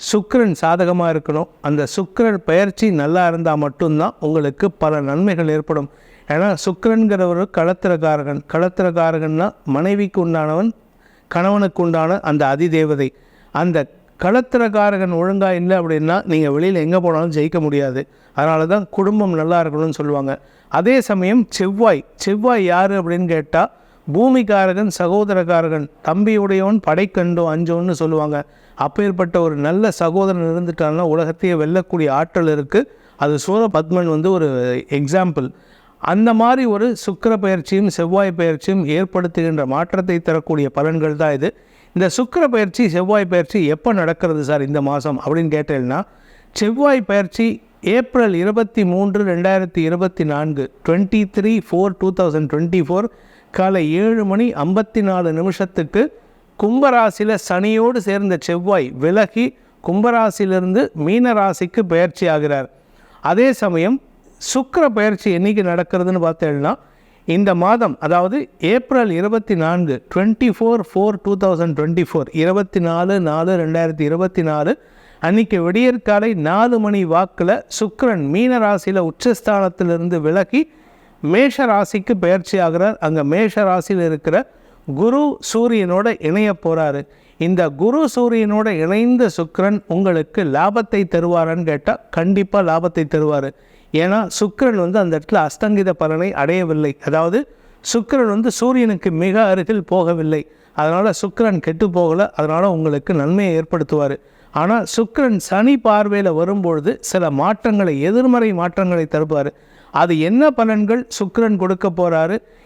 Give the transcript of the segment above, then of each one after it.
சுக்கரன் சாதகமாக இருக்கணும். அந்த சுக்கரன் பயிற்சி நல்லா இருந்தால் மட்டும்தான் உங்களுக்கு பல நன்மைகள் ஏற்படும். ஏன்னா சுக்கரன்கிற ஒரு களத்திரக்காரகன். களத்திரக்காரகன்னா மனைவிக்கு உண்டானவன் கணவனுக்கு உண்டான அந்த அதிதேவதை. அந்த களத்திரக்காரகன் ஒழுங்காக இல்லை அப்படின்னா நீங்கள் வெளியில் எங்கே போனாலும் ஜெயிக்க முடியாது. அதனால தான் குடும்பம் நல்லா இருக்கணும்னு சொல்லுவாங்க. அதே சமயம் செவ்வாய். செவ்வாய் யார் அப்படின்னு கேட்டால் பூமிக்காரகன் சகோதரக்காரகன் தம்பியுடையவன் படைக்கண்டோ அஞ்சோன்னு சொல்லுவாங்க. அப்பேற்பட்ட ஒரு நல்ல சகோதரன் இருந்துட்டாங்கன்னா உலகத்தையே வெல்லக்கூடிய ஆற்றல் இருக்குது அது சூரபத்மன் வந்து ஒரு எக்ஸாம்பிள் அந்த மாதிரி ஒரு சுக்கிர பயிற்சியும் செவ்வாய் பயிற்சியும் ஏற்படுத்துகின்ற மாற்றத்தை தரக்கூடிய பலன்கள் தான் இது. இந்த சுக்கிர பயிற்சி செவ்வாய் பயிற்சி எப்போ நடக்கிறது சார் இந்த மாதம் அப்படின்னு கேட்டேன்னா செவ்வாய் பயிற்சி ஏப்ரல் இருபத்தி மூன்று ரெண்டாயிரத்தி இருபத்தி நான்கு twenty three four two thousand twenty four காலை ஏழு மணி ஐம்பத்தி நாலு நிமிஷத்துக்கு கும்பராசியில் சனியோடு சேர்ந்த செவ்வாய் விலகி கும்பராசியிலிருந்து மீன ராசிக்கு பயிற்சி ஆகிறார். அதே சமயம் சுக்கர பயிற்சி என்றைக்கு நடக்கிறதுன்னு பார்த்தேன்னா இந்த மாதம் அதாவது ஏப்ரல் இருபத்தி நான்கு twenty four four two thousand twenty four இருபத்தி நாலு நாலு ரெண்டாயிரத்தி இருபத்தி நாலு அன்றைக்கி விடியற்காலை நாலு மணி வாக்கில் சுக்கரன் மீன ராசியில் உச்சஸ்தானத்திலிருந்து விலகி மேஷ ராசிக்கு பயிற்சி ஆகிறார். அங்கே மேஷ ராசியில் இருக்கிற குரு சூரியனோட இணைய போகிறாரு இந்த குரு சூரியனோட இணைந்த சுக்கிரன் உங்களுக்கு லாபத்தை தருவாரான்னு கேட்டால் கண்டிப்பாக லாபத்தை தருவார். ஏன்னா சுக்ரன் வந்து அந்த இடத்துல அஸ்தங்கித பலனை அடையவில்லை. அதாவது சுக்ரன் வந்து சூரியனுக்கு மிக அருகில் போகவில்லை. அதனால் சுக்ரன் கெட்டு போகலை. அதனால் உங்களுக்கு நன்மையை ஏற்படுத்துவார். ஆனால் சுக்ரன் சனி பார்வையில் வரும்பொழுது சில மாற்றங்களை எதிர்மறை மாற்றங்களை தருவார். அது என்ன பலன்கள்? சுக்ரன் கொடுக்க போகிறாரு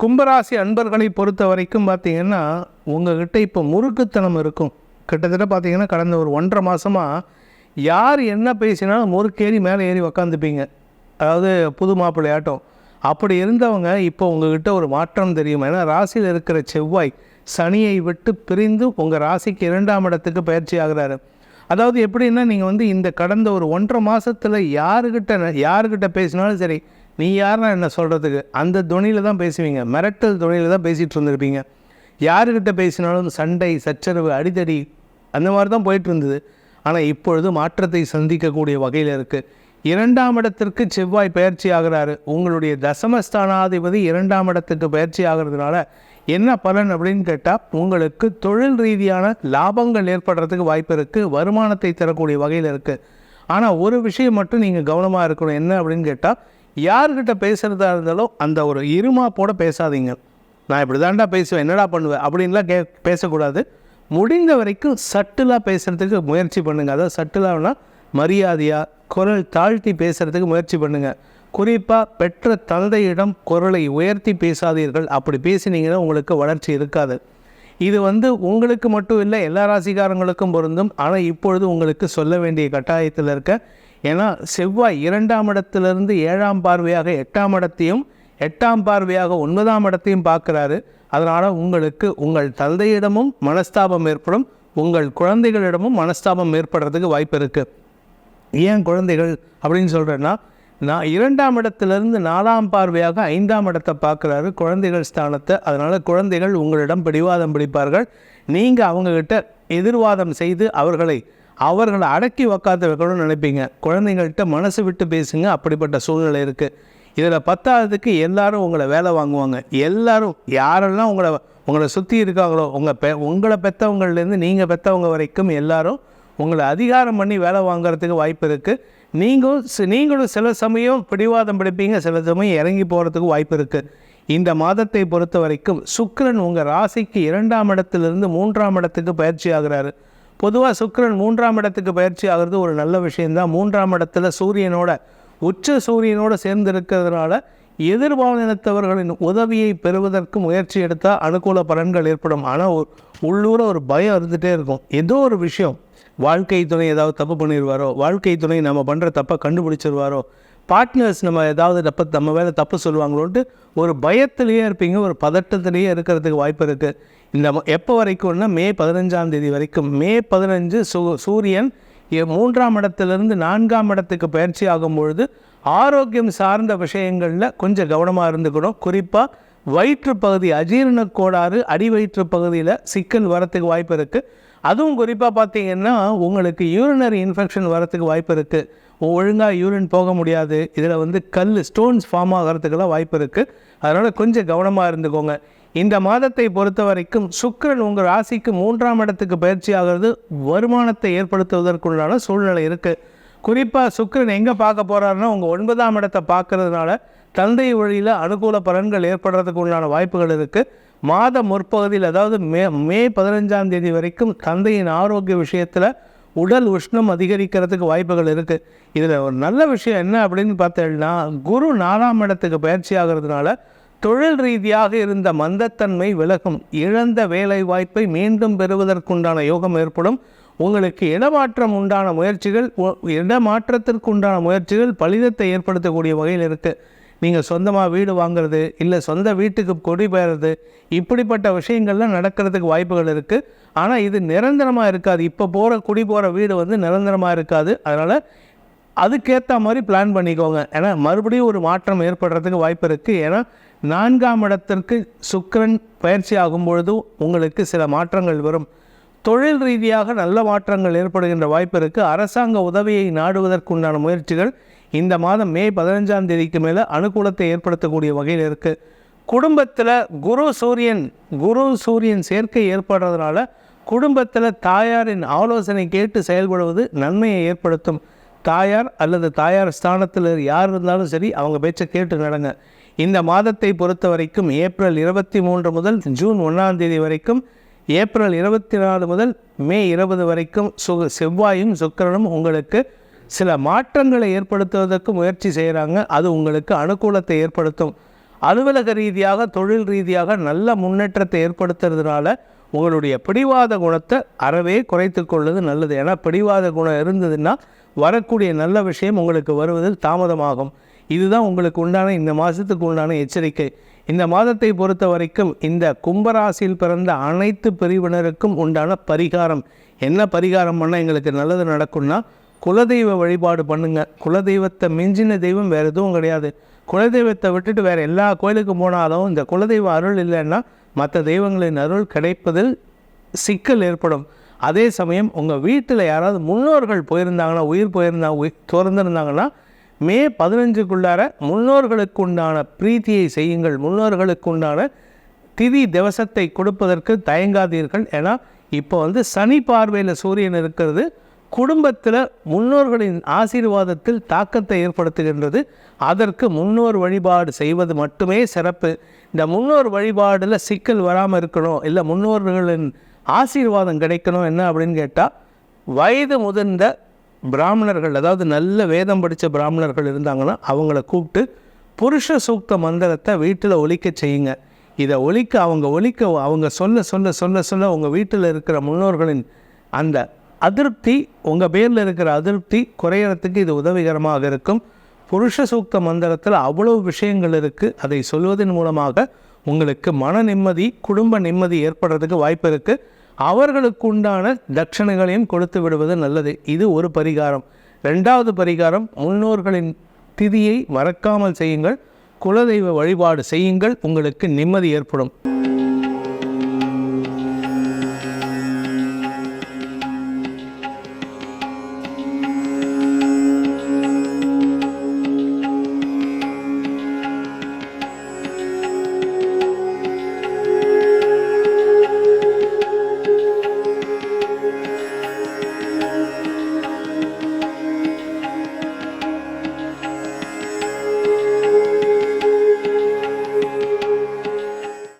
கும்பராசி அன்பர்களை பொறுத்த வரைக்கும் பார்த்தீங்கன்னா உங்கள்கிட்ட இப்போ முறுக்குத்தனம் இருக்கும். கிட்டத்தட்ட பார்த்தீங்கன்னா கடந்த ஒரு ஒன்றரை மாதமாக யார் என்ன பேசினாலும் முறுக்கேறி மேலே ஏறி உக்காந்துப்பீங்க. அதாவது புது மாப்பிள்ளையாட்டம். அப்படி இருந்தவங்க இப்போ உங்கள்கிட்ட ஒரு மாற்றம் தெரியும். ஏன்னா ராசியில் இருக்கிற செவ்வாய் சனியை விட்டு பிரிந்து உங்கள் ராசிக்கு இரண்டாம் இடத்துக்கு பயிற்சி ஆகிறாரு. அதாவது எப்படின்னா நீங்கள் வந்து இந்த கடந்த ஒரு ஒன்றரை மாதத்தில் யாருக்கிட்ட யாருக்கிட்ட பேசினாலும் சரி நீ யாருன்னா என்ன சொல்கிறதுக்கு அந்த துணியில் தான் பேசுவீங்க. மிரட்டல் துணியில் தான் பேசிகிட்டு இருந்திருப்பீங்க. யாருக்கிட்ட பேசினாலும் சண்டை சச்சரவு அடிதடி அந்த மாதிரி தான் போயிட்டு இருந்தது. ஆனால் இப்பொழுது மாற்றத்தை சந்திக்கக்கூடிய வகையில் இருக்குது இரண்டாம் இடத்திற்கு செவ்வாய் பயிற்சி ஆகிறாரு. உங்களுடைய தசமஸ்தானாதிபதி இரண்டாம் இடத்துக்கு பயிற்சி ஆகிறதுனால என்ன பலன் அப்படின்னு கேட்டால் உங்களுக்கு தொழில் ரீதியான லாபங்கள் ஏற்படுறதுக்கு வாய்ப்பு இருக்குது வருமானத்தை தரக்கூடிய வகையில் இருக்குது ஆனால் ஒரு விஷயம் மட்டும் நீங்கள் கவனமாக இருக்கணும். என்ன அப்படின்னு கேட்டால் யார்கிட்ட பேசுகிறதா இருந்தாலும் அந்த ஒரு இருமாப்போட பேசாதீங்க. நான் இப்படி தாண்டா பேசுவேன் என்னடா பண்ணுவேன் அப்படின்லாம் கே பேசக்கூடாது. முடிந்த வரைக்கும் சட்டிலாக பேசுகிறதுக்கு முயற்சி பண்ணுங்கள் அதாவது சட்டிலாகனா மரியாதையாக குரல் தாழ்த்தி பேசுகிறதுக்கு முயற்சி பண்ணுங்கள் குறிப்பாக பெற்ற தந்தையிடம் குரலை உயர்த்தி பேசாதீர்கள். அப்படி பேசினீங்கன்னா உங்களுக்கு வளர்ச்சி இருக்காது. இது வந்து உங்களுக்கு மட்டும் இல்லை எல்லா ராசிக்காரங்களுக்கும் பொருந்தும். ஆனால் இப்பொழுது உங்களுக்கு சொல்ல வேண்டிய கட்டாயத்தில் இருக்க ஏன்னா செவ்வாய் இரண்டாம் இடத்திலிருந்து ஏழாம் பார்வையாக எட்டாம் இடத்தையும் எட்டாம் பார்வையாக ஒன்பதாம் இடத்தையும் பார்க்குறாரு. அதனால் உங்களுக்கு உங்கள் தந்தையிடமும் மனஸ்தாபம் ஏற்படும். உங்கள் குழந்தைகளிடமும் மனஸ்தாபம் ஏற்படுறதுக்கு வாய்ப்பு இருக்குது ஏன் குழந்தைகள் அப்படின்னு சொல்கிறேன்னா நான் இரண்டாம் இடத்திலிருந்து நாலாம் பார்வையாக ஐந்தாம் இடத்தை பார்க்குறாரு. குழந்தைகள் ஸ்தானத்தை அதனால் குழந்தைகள் உங்களிடம் பிடிவாதம் பிடிப்பார்கள். நீங்கள் அவங்கக்கிட்ட எதிர்வாதம் செய்து அவர்களை அவர்களை அடக்கி உக்காந்து வைக்கணும்னு நினைப்பீங்க. குழந்தைங்கள்ட்ட மனசு விட்டு பேசுங்க அப்படிப்பட்ட சூழ்நிலை இருக்குது இதில் பத்தாவதுக்கு எல்லாரும் உங்களை வேலை வாங்குவாங்க. எல்லாரும் யாரெல்லாம் உங்களை உங்களை சுற்றி இருக்காங்களோ உங்கள் பெ உங்களை பெற்றவங்கள்லேருந்து நீங்கள் பெற்றவங்க வரைக்கும் எல்லாரும் உங்களை அதிகாரம் பண்ணி வேலை வாங்குறதுக்கு வாய்ப்பு இருக்குது நீங்களும் நீங்களும் சில சமயம் பிடிவாதம் பிடிப்பீங்க சில சமயம் இறங்கி போகிறதுக்கு வாய்ப்பு இருக்குது இந்த மாதத்தை பொறுத்த வரைக்கும் சுக்கரன் உங்கள் ராசிக்கு இரண்டாம் இடத்திலிருந்து மூன்றாம் இடத்துக்கு பயிற்சி ஆகிறாரு. பொதுவாக சுக்கரன் மூன்றாம் இடத்துக்கு பயிற்சி ஆகிறது ஒரு நல்ல விஷயந்தான் மூன்றாம் இடத்துல சூரியனோட உச்ச சூரியனோட சேர்ந்து இருக்கிறதுனால எதிர்பாலினத்தவர்களின் உதவியை பெறுவதற்கு முயற்சி எடுத்தால் அனுகூல பலன்கள் ஏற்படும். ஆனால் உள்ளூர ஒரு பயம் இருந்துகிட்டே இருக்கும். ஏதோ ஒரு விஷயம் வாழ்க்கை துணை ஏதாவது தப்பு பண்ணிடுவாரோ வாழ்க்கை துணை நம்ம பண்ணுற தப்பை கண்டுபிடிச்சிருவாரோ பார்ட்னர்ஸ் நம்ம ஏதாவது தப்பு நம்ம வேலை தப்பு சொல்லுவாங்களோன்ட்டு ஒரு பயத்திலேயே இருப்பீங்க. ஒரு பதட்டத்திலேயே இருக்கிறதுக்கு வாய்ப்பு இருக்குது இந்த எப்போ வரைக்கும்னா மே பதினஞ்சாம் தேதி வரைக்கும் மே பதினஞ்சு சூ சூரியன் மூன்றாம் இடத்திலிருந்து நான்காம் இடத்துக்கு பயிற்சி ஆகும் பொழுது ஆரோக்கியம் சார்ந்த விஷயங்களில் கொஞ்சம் கவனமாக இருந்துக்கணும். குறிப்பாக வயிற்று பகுதி அஜீரண கோளாறு அடி வயிற்று பகுதியில் சிக்கல் வரத்துக்கு வாய்ப்பு இருக்குது அதுவும் குறிப்பாக பார்த்தீங்கன்னா உங்களுக்கு யூரினரி இன்ஃபெக்ஷன் வரத்துக்கு வாய்ப்பு இருக்குது ஒழுங்காக யூரின் போக முடியாது. இதில் வந்து கல் ஸ்டோன்ஸ் ஃபார்ம் ஆகிறதுக்கெல்லாம் வாய்ப்பு இருக்குது அதனால் கொஞ்சம் கவனமாக இருந்துக்கோங்க. இந்த மாதத்தை பொறுத்த வரைக்கும் சுக்கரன் உங்கள் ராசிக்கு மூன்றாம் இடத்துக்கு பயிற்சி ஆகிறது. வருமானத்தை ஏற்படுத்துவதற்குள்ளான சூழ்நிலை இருக்குது குறிப்பாக சுக்கிரன் எங்கே பார்க்க போகிறாருன்னா உங்கள் ஒன்பதாம் இடத்தை பார்க்கறதுனால தந்தை வழியில் அனுகூல பலன்கள் ஏற்படுறதுக்கு உண்டான வாய்ப்புகள் இருக்குது மாத முற்பகுதியில் அதாவது மே மே பதினஞ்சாம் தேதி வரைக்கும் தந்தையின் ஆரோக்கிய விஷயத்தில் உடல் உஷ்ணம் அதிகரிக்கிறதுக்கு வாய்ப்புகள் இருக்குது இதில் ஒரு நல்ல விஷயம் என்ன அப்படின்னு பார்த்தேன்னா குரு நாலாம் இடத்துக்கு பயிற்சி ஆகிறதுனால தொழில் ரீதியாக இருந்த மந்தத்தன்மை விலகும். இழந்த வேலை வாய்ப்பை மீண்டும் பெறுவதற்குண்டான யோகம் ஏற்படும். உங்களுக்கு இடமாற்றம் உண்டான முயற்சிகள் உ- இடமாற்றத்திற்கு உண்டான முயற்சிகள் பலிதத்தை ஏற்படுத்தக்கூடிய வகையில் இருக்குது நீங்கள் சொந்தமாக வீடு வாங்குறது இல்லை சொந்த வீட்டுக்கு குடிபெயர்றது இப்படிப்பட்ட விஷயங்கள்லாம் நடக்கிறதுக்கு வாய்ப்புகள் இருக்குது ஆனால் இது நிரந்தரமாக இருக்காது. இப்போ போகிற குடி போகிற வீடு வந்து நிரந்தரமாக இருக்காது. அதனால் அதுக்கேற்ற மாதிரி பிளான் பண்ணிக்கோங்க. ஏன்னா மறுபடியும் ஒரு மாற்றம் ஏற்படுறதுக்கு வாய்ப்பு இருக்குது ஏன்னா நான்காம் இடத்திற்கு சுக்கரன் பயிற்சி ஆகும் பொழுது உங்களுக்கு சில மாற்றங்கள் வரும். தொழில் ரீதியாக நல்ல மாற்றங்கள் ஏற்படுகின்ற வாய்ப்பு இருக்குது அரசாங்க உதவியை நாடுவதற்குண்டான முயற்சிகள் இந்த மாதம் மே பதினஞ்சாம் தேதிக்கு மேலே அனுகூலத்தை ஏற்படுத்தக்கூடிய வகையில் இருக்குது குடும்பத்தில் குரு சூரியன் குரு சூரியன் சேர்க்கை ஏற்படுறதுனால குடும்பத்தில் தாயாரின் ஆலோசனை கேட்டு செயல்படுவது நன்மையை ஏற்படுத்தும். தாயார் அல்லது தாயார் ஸ்தானத்தில் யார் இருந்தாலும் சரி அவங்க பேச்சை கேட்டு நடங்க. இந்த மாதத்தை பொறுத்த வரைக்கும் ஏப்ரல் இருபத்தி மூன்று முதல் ஜூன் ஒன்றாம் தேதி வரைக்கும் ஏப்ரல் இருபத்தி நாலு முதல் மே இருபது வரைக்கும் சு செவ்வாயும் சுக்கரனும் உங்களுக்கு சில மாற்றங்களை ஏற்படுத்துவதற்கு முயற்சி செய்கிறாங்க அது உங்களுக்கு அனுகூலத்தை ஏற்படுத்தும். அலுவலக ரீதியாக தொழில் ரீதியாக நல்ல முன்னேற்றத்தை ஏற்படுத்துறதுனால உங்களுடைய பிடிவாத குணத்தை அறவே குறைத்து கொள்வது நல்லது. ஏன்னா பிடிவாத குணம் இருந்ததுன்னா வரக்கூடிய நல்ல விஷயம் உங்களுக்கு வருவதில் தாமதமாகும். இதுதான் உங்களுக்கு உண்டான இந்த மாதத்துக்கு உண்டான எச்சரிக்கை. இந்த மாதத்தை பொறுத்த வரைக்கும் இந்த கும்பராசியில் பிறந்த அனைத்து பிரிவினருக்கும் உண்டான பரிகாரம். என்ன பரிகாரம் பண்ணால் எங்களுக்கு நல்லது நடக்கும்னா குலதெய்வ வழிபாடு பண்ணுங்கள் குலதெய்வத்தை மிஞ்சின தெய்வம் வேறு எதுவும் கிடையாது. குலதெய்வத்தை விட்டுட்டு வேறு எல்லா கோயிலுக்கும் போனாலும் இந்த குலதெய்வ அருள் இல்லைன்னா மற்ற தெய்வங்களின் அருள் கிடைப்பதில் சிக்கல் ஏற்படும். அதே சமயம் உங்கள் வீட்டில் யாராவது முன்னோர்கள் போயிருந்தாங்கன்னா உயிர் போயிருந்தா உயிர் திறந்திருந்தாங்கன்னா மே பதினஞ்சுக்குள்ளார முன்னோர்களுக்கு உண்டான பிரீத்தியை செய்யுங்கள். முன்னோர்களுக்கு உண்டான திதி திவசத்தை கொடுப்பதற்கு தயங்காதீர்கள். ஏன்னா இப்போ வந்து சனி பார்வையில் சூரியன் இருக்கிறது. குடும்பத்தில் முன்னோர்களின் ஆசீர்வாதத்தில் தாக்கத்தை ஏற்படுத்துகின்றது. அதற்கு முன்னோர் வழிபாடு செய்வது மட்டுமே சிறப்பு. இந்த முன்னோர் வழிபாடில் சிக்கல் வராமல் இருக்கணும் இல்லை முன்னோர்களின் ஆசீர்வாதம் கிடைக்கணும் என்ன அப்படின்னு கேட்டால் வயது முதிர்ந்த பிராமணர்கள் அதாவது நல்ல வேதம் படித்த பிராமணர்கள் இருந்தாங்கன்னா அவங்கள கூப்பிட்டு புருஷ சூக்த மந்திரத்தை வீட்டில் ஒழிக்க செய்யுங்க. இதை ஒழிக்க அவங்க ஒழிக்க அவங்க சொல்ல சொல்ல சொல்ல சொல்ல உங்கள் வீட்டில் இருக்கிற முன்னோர்களின் அந்த அதிருப்தி உங்கள் பேரில் இருக்கிற அதிருப்தி குறையறதுக்கு இது உதவிகரமாக இருக்கும். புருஷ சூக்த மந்திரத்தில் அவ்வளவு விஷயங்கள் இருக்குது அதை சொல்வதன் மூலமாக உங்களுக்கு மன நிம்மதி குடும்ப நிம்மதி ஏற்படுறதுக்கு வாய்ப்பு இருக்குது அவர்களுக்கு உண்டான தட்சணைகளையும் கொடுத்து விடுவது நல்லது. இது ஒரு பரிகாரம். ரெண்டாவது பரிகாரம் முன்னோர்களின் திதியை மறக்காமல் செய்யுங்கள். குலதெய்வ வழிபாடு செய்யுங்கள். உங்களுக்கு நிம்மதி ஏற்படும்.